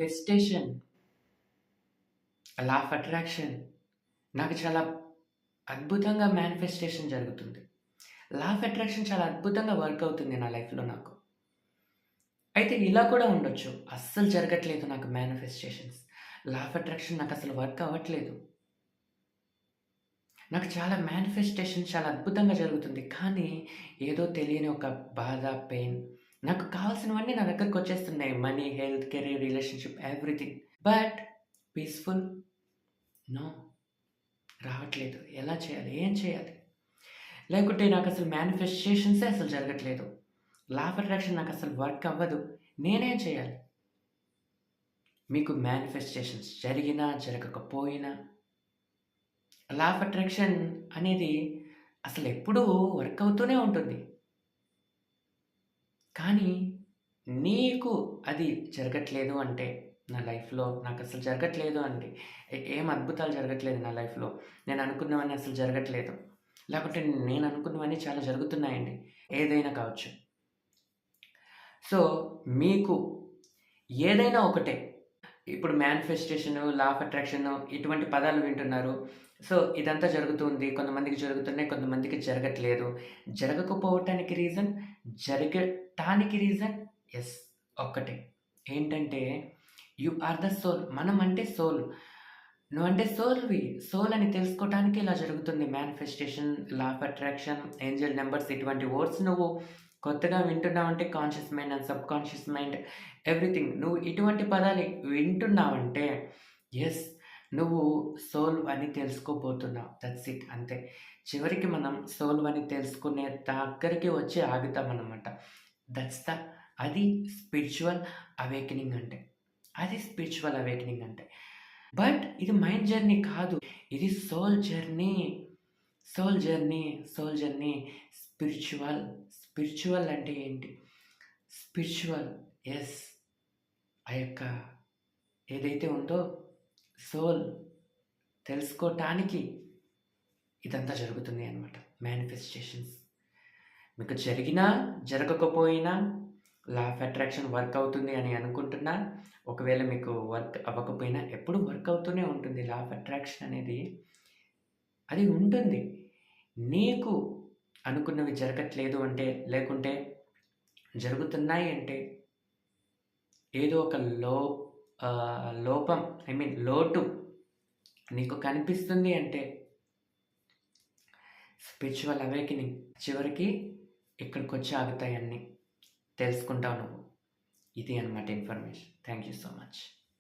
ఫెస్టేషన్ law of attraction నాకు చాలా అద్భుతంగా మేనిఫెస్టేషన్ జరుగుతుంది. లా ఆఫ్ అట్రాక్షన్ చాలా అద్భుతంగా వర్క్ అవుతుంది నా లైఫ్లో నాకు. అయితే ఇలా కూడా ఉండొచ్చు. అస్సలు జరగట్లేదు నాకు మేనిఫెస్టేషన్స్ లా ఆఫ్ అట్రాక్షన్ నాకు అసలు వర్క్ అవ్వట్లేదు. నాకు చాలా మేనిఫెస్టేషన్ చాలా అద్భుతంగా జరుగుతుంది. కానీ ఏదో తెలియని ఒక బాధ పెయిన్ నాకు కావాల్సినవన్నీ నా దగ్గరకు వచ్చేస్తున్నాయి. Money health career relationship everything but peaceful no రావట్లేదు. ఎలా చేయాలి? ఏం చేయాలి? లేకుంటే నాకు అసలు మేనిఫెస్టేషన్సే అసలు జరగట్లేదు. లా ఆఫ్ అట్రాక్షన్ నాకు అసలు వర్క్ అవ్వదు. నేనేం చేయాలి? మీకు మేనిఫెస్టేషన్స్ జరిగినా జరగకపోయినా లా ఆఫ్ అట్రాక్షన్ అనేది అసలు ఎప్పుడూ వర్క్ అవుతూనే ఉంటుంది. కానీ నీకు అది జరగట్లేదు అంటే నా లైఫ్లో నాకు అసలు జరగట్లేదు అండి. ఏం అద్భుతాలు జరగట్లేదు నా లైఫ్లో. నేను అనుకున్నవన్నీ అసలు జరగట్లేదు. లేకుంటే నేను అనుకున్నవన్నీ చాలా జరుగుతున్నాయండి. ఏదైనా కావచ్చు. సో మీకు ఏదైనా ఒకటే ఇప్పుడు మేనిఫెస్టేషన్ లా ఆఫ్ అట్రాక్షన్ ఇటువంటి పదాలు వింటున్నారు. సో ఇదంతా జరుగుతుంది. కొంతమందికి జరుగుతున్నాయి కొంతమందికి జరగట్లేదు. జరగకపోవటానికి రీజన్ జరగటానికి రీజన్ ఎస్ ఒక్కటే. ఏంటంటే యు ఆర్ ద సోల్ మనం అంటే సోల్ నువ్వు అంటే సోల్వి సోల్ అని తెలుసుకోవటానికి ఇలా జరుగుతుంది. Manifestation law of attraction angel numbers ఇటువంటి వర్డ్స్ నువ్వు కొత్తగా వింటున్నావంటే conscious mind and subconscious mind everything నువ్వు ఇటువంటి పదాలు వింటున్నావంటే ఎస్ నువ్వు సోల్ అని తెలుసుకోబోతున్నావు. దట్స్ ఇట్ అంతే. చివరికి మనం సోల్ అని తెలుసుకునే దగ్గరికి వచ్చి ఆగుతాం అనమాట దట్స్ ద అది స్పిరిచువల్ అవేకనింగ్ అంటే. అది స్పిరిచువల్ అవేకనింగ్ అంటే. బట్ ఇది మైండ్ జర్నీ కాదు. ఇది soul journey soul journey soul journey spiritual spiritual అంటే ఏంటి? స్పిరిచువల్ ఎస్ ఆ యొక్క ఏదైతే ఉందో సోల్ తెలుసుకోవటానికి ఇదంతా జరుగుతుంది అనమాట మేనిఫెస్టేషన్స్ మీకు జరిగినా జరగకపోయినా లా ఆఫ్ అట్రాక్షన్ వర్క్ అవుతుంది అని అనుకుంటున్నా ఒకవేళ మీకు వర్క్ అవ్వకపోయినా ఎప్పుడు వర్క్ అవుతూనే ఉంటుంది. లా ఆఫ్ అట్రాక్షన్ అనేది అది ఉంటుంది. నీకు అనుకున్నవి జరగట్లేదు అంటే లేకుంటే జరుగుతున్నాయి అంటే ఏదో ఒక లో లోపం ఐ మీన్ లోటు నీకు కనిపిస్తుంది అంటే స్పిరిచువల్ అవేకినింగ్ చివరికి ఇక్కడికి వచ్చి ఆగుతాయి అన్నీ. తెలుసుకుంటావు నువ్వు. ఇది అనమాట information. Thank you so much.